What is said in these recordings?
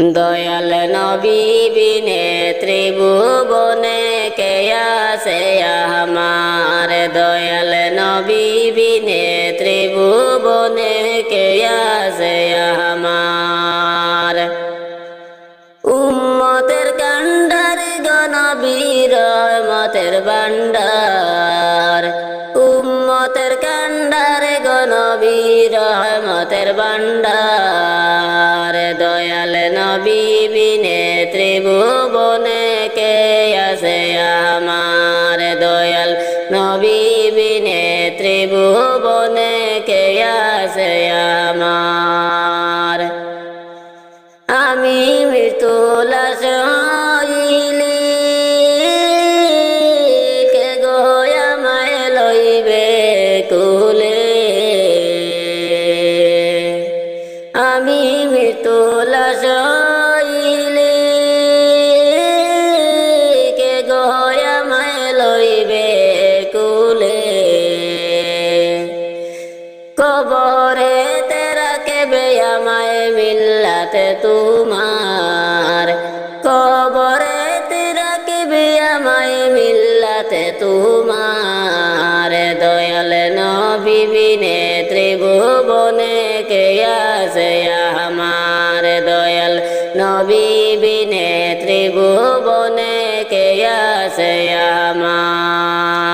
দয়াল নবী বিনে ত্রিভুবনে কে আছে আমার। দয়াল নবী বিনে ত্রিভুবনে কে আছে আমার। উম্মতের কান্ডার গণবীর মতের ভান্ডার উম্মতের কান্ডার গণবীর মতের ভান্ডার দয়াল নবী বিনে ত্রিভুবনে কে আছে আমার দয়াল? নবী বিনে ত্রিভুবনে কে আছে আমার? আমি মৃত্যু লাশ আমি মৃত্যু লাশ তোমার। কবরে তেরা কেবে আমায় মিল্লাতে তোমার। দয়াল নবী বিনে ত্রিভুবনে কে আছে আমার? দয়াল নবী বিনে ত্রিভুবনে কে আছে আমার?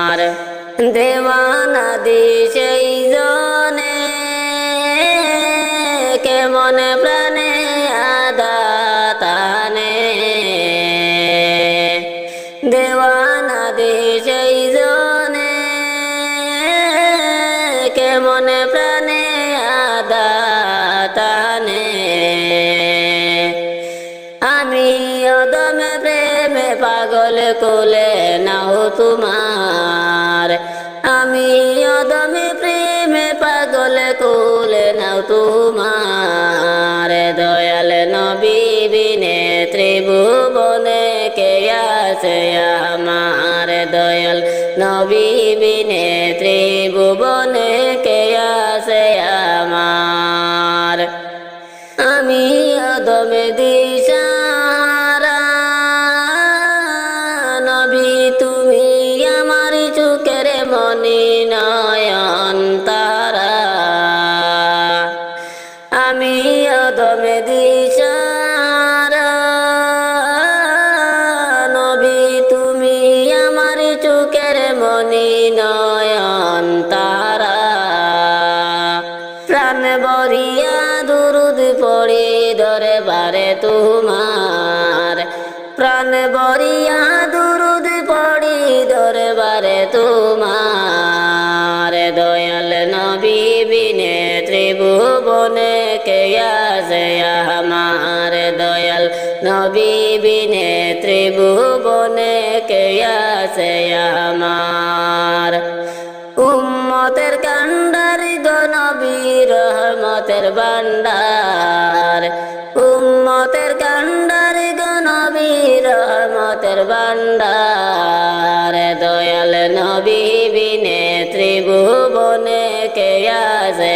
দেওয়ানা দিশই জনে, কেমন প্রাণে আদাতানে আমি অদমে প্রেমে পাগল কোলে নাও তোমার। আমি অদমে প্রেমে পাগল কোলে নাও তোমার। দয়াল নবী বিনে ত্রিভুবনে কে আছে আমার দয়াল নবী বিনে ত্রিভুবনে। ত্রিভুবনে কে আছে আমার দয়াল? নবী বিনে ত্রিভুবনে কে আছে আমার? উম্মতের কান্ডার গনবীর রহমতের ভান্ডার উম্মতের কান্ডার গনবীর রহমতের ভান্ডার দয়াল নবী কে আছে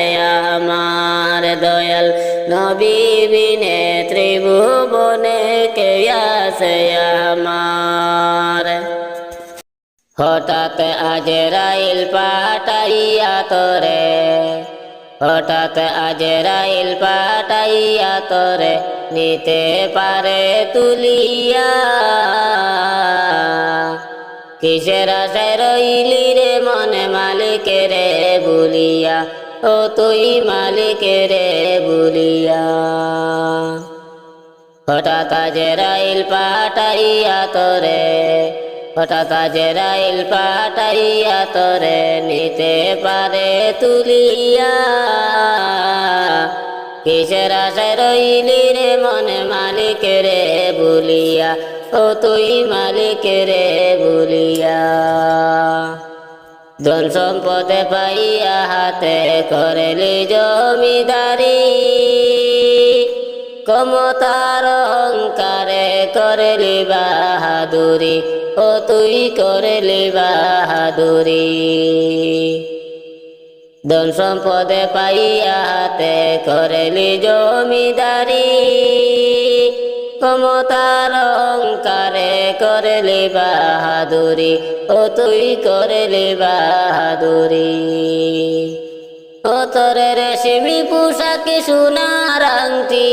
আমার দয়াল। নবী বিনে ত্রিভুবনে কে আছে আমার। হঠাৎ আজ রাইল পাটাইয়া তোরে। হঠাৎ আজ রাইল পাটাইয়া তোরে নিতে পারে তুলিয়া। কিসের আশায় রইলি রে মনে মালিকের বুলিয়া? ও তুই মালিকের বুলিয়া। হঠাৎ আজ রাইল পাটাইয়া তোরে, হঠাৎ আজ রাইল পাটাইয়া তোরে নিতে পারে তুলিয়া। কিসের আশায় রইলি রে মনে মালিকের বুলিয়া, ও তুই মালিকের বুলিয়া। ধন সম্পদে পাইয়া হাতে করলি জমিদারি কমতার অহংকারে করলি বাহাদুরি, ও তুই করলি বাহাদুরি। ধন সম্পদে পাইয়াতে করলি জমিদারি। ক্ষমতার অহংকারে করলি বাহাদুরি, ও তুই করলি বাহাদুরি। ও তোর রেশমি পোশাকে সোনার আংটি।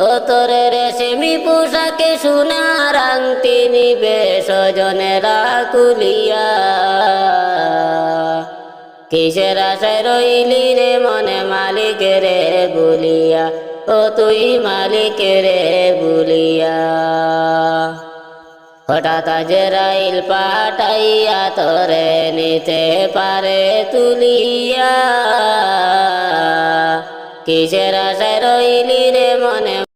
ও তোর রেশমি পোশাকে সোনার আংটি নিবে স্বজনেরা কুলিয়া। কিসের আশায় রইলি রে মনে মালিকের বুলিয়া? ও তুই মালিকের বুলিয়া। হঠাৎ আজরাইল পাঠাইয়া তোরে নিতে পারে তুলিয়া। কিসের আশায় রইলি রে মনে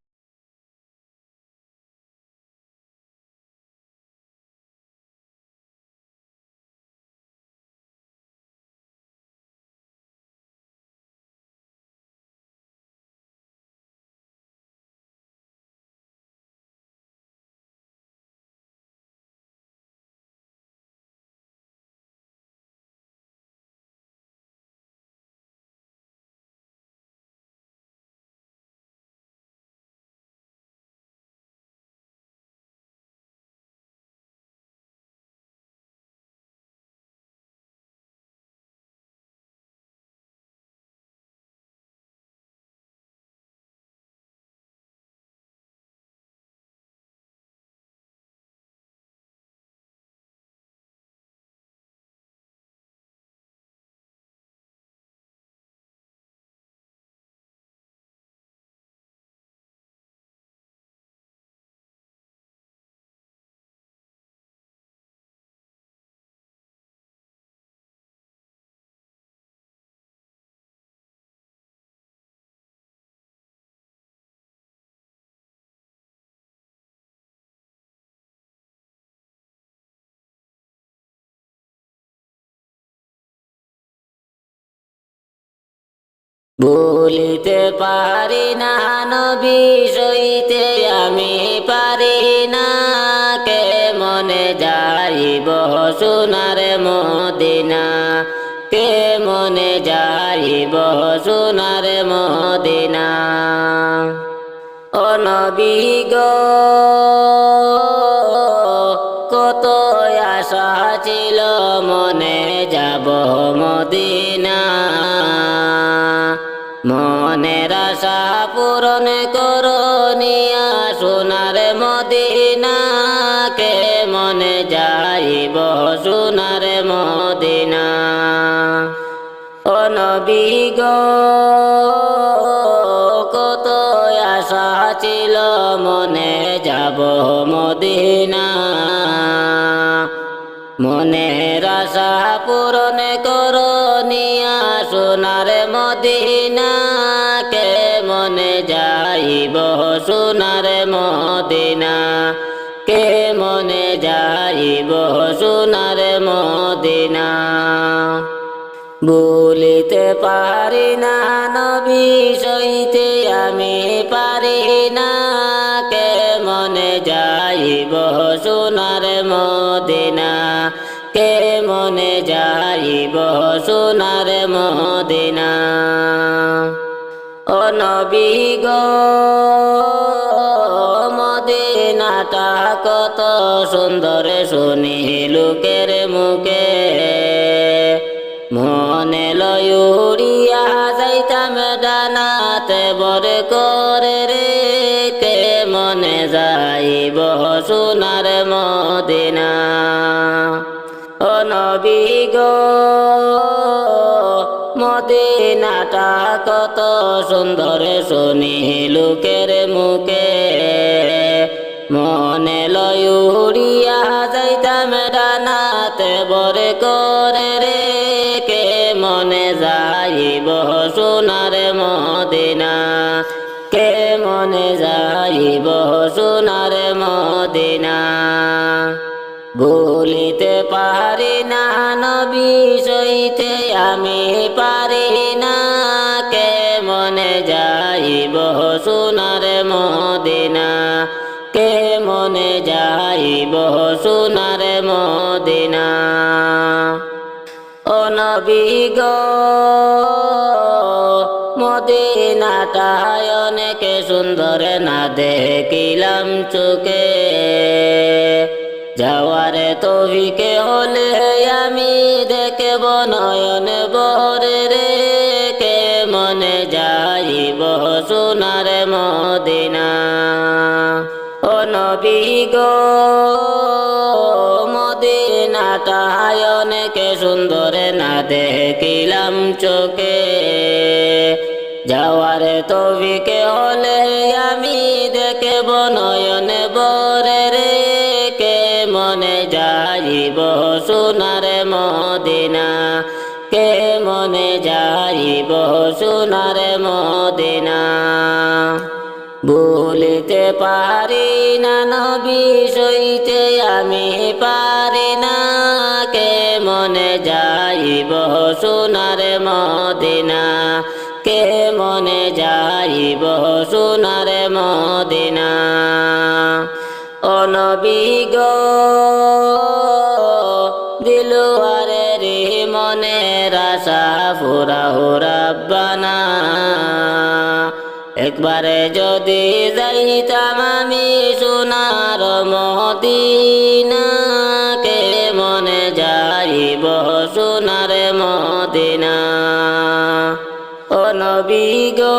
বলিতে পারি না, নবী, সইতে আমি পারি না। কে মনে যাইব সোনার মদিনা? কে মনে যাইব সোনার মদিনা? ও নবী গো পূরণ করনিয়া সোনার মদিনা, কে মনে যাইব সোনার মদিনা? ও নবী কত আশা ছিল মনে যাব মদিনা। মনের আশা পূরণ করনিয়া সোনার মদিনা, কে মনে যাইব সোনার মদিনা। কে মনে যাইব সোনার মদিনা? বলিতে পারি না নবী, সইতে আমি পারি না। কে মনে যাইব সোনার মদিনা? কে মনে যাইব সোনার মদিনা? ও নবী গো, মদিনাটা কত সুন্দর শুনি লোকের মুখে। মনে লয়ুরিয়া যাইতাম ডানাতে বর করে রে, কে মনে যাইব সোনার মদিনা। ও নবী গো মদিনাটা কত সুন্দর শুনি লোকের মুখে। মনে লয়ুরিয়া যাইতাম ডানাতে বর করে রে। কে মনে যাইব সোনার মদিনা? কে মনে যাইব সোনার মদিনা? ভুলিতে পারি না, নবী সইতে আমি পারি না। কে মনে যাইব সোনার মদিনা? কে মনে যাইব সোনার মদিনা? ও নবী গো মদিনা মদিনাটায় অনেক সুন্দর না দেখিলাম চোখে। যাওয়ারে তবিকে হলে আমি দেখব নয়ন বরে রে। কে মনে যাইব সোনার মদিনা? ও নবী গো মদিনাটায় অনেক সুন্দর না দেখিলাম চোখে। যাওয়ারে তবিকে হলে আমি দেখব নয়ন বরে রে। যাইব সোনার মদিনা। কে মনে যাইব সোনার মদিনা? বলিতে পারি না, নবী সইতে আমি পারি না। কে মনে যাইব সোনার মদিনা? কে মনে যাইব সোনার মদিনা? অনবিগ মনে রাসা ফুরা হুরাব্বানা একবারে যদি যাইতাম আমি সোনার মদিনা কে মনে যাইব সোনার মদিনা। ও নবী গো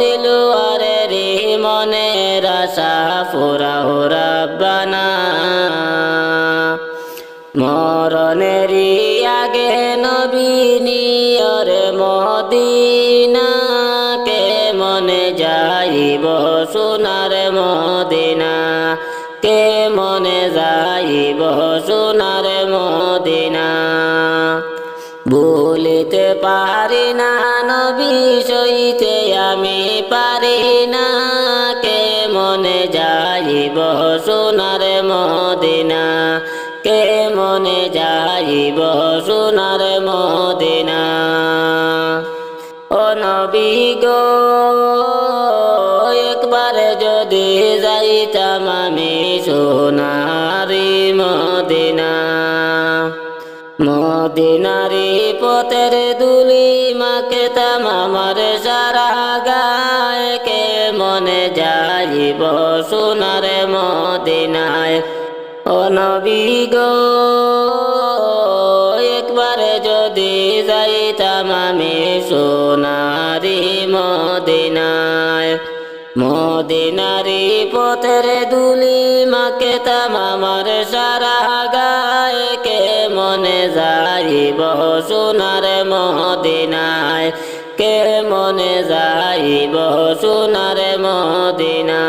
দিলুয়ারে রে মনে রাসা ফুরা হুরাব্বানা মরণেরই আগে নবী নিয়র মদিনা কে মনে যাইব সোনার মদিনা। কে মনে যাইব সোনার মদিনা। ভুলিতে পারি না নবী, সইতে আমি পারি না। কে মনে যাইব সোনার মদিনা। যাইব সোনার মদিনা। ও গো, একবার যদি যাইতাম আমি সোনারি মদিনা। মদিনারি পথের দুলি মাকে তাম আমার সারা গায়। কে মনে যাইব সোনার মদিনায়? অনবী গো মদিনারি পথের দুলি মাকে তাম আমার সারা গায় কে মনে যাইব সোনার মদিনায়? কে মনে যাইব সোনার মদিনা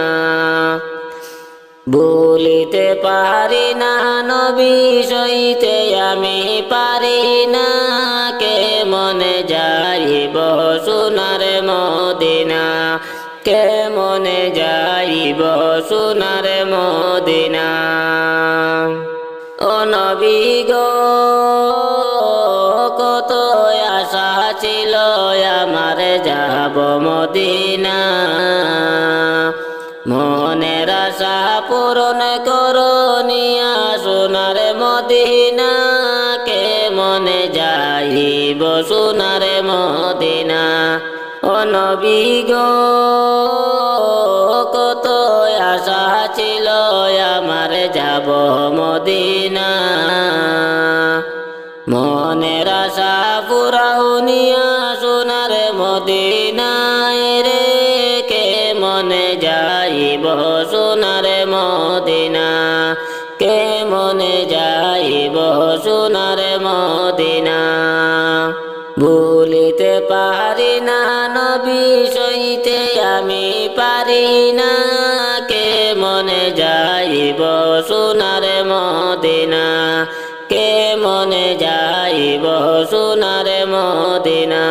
বলিতে পারি না, নবী সইতে আমি পারি না। কে মনে যাইব যাইব সোনার মদিনা। ও নবী গো, কত আশা ছিল আমার যাব মদিনা। মনের আশা পূরণ করনিয়া সোনার মদিনা। কে মনে যাইব সোনার মদিনা? অনবী গো, কত আশা ছিল আমার যাব মদিনা। মনের আশা পুরাউনিয়া সোনার মদিনায় রে, কে মনে যাইব সোনার মদিনা? কে মনে যাইব সোনার মদিনা? সইতে আমি পারি না। কে মনে যাইব সোনার মদিনা? কে মনে যাইব সোনার মদিনা?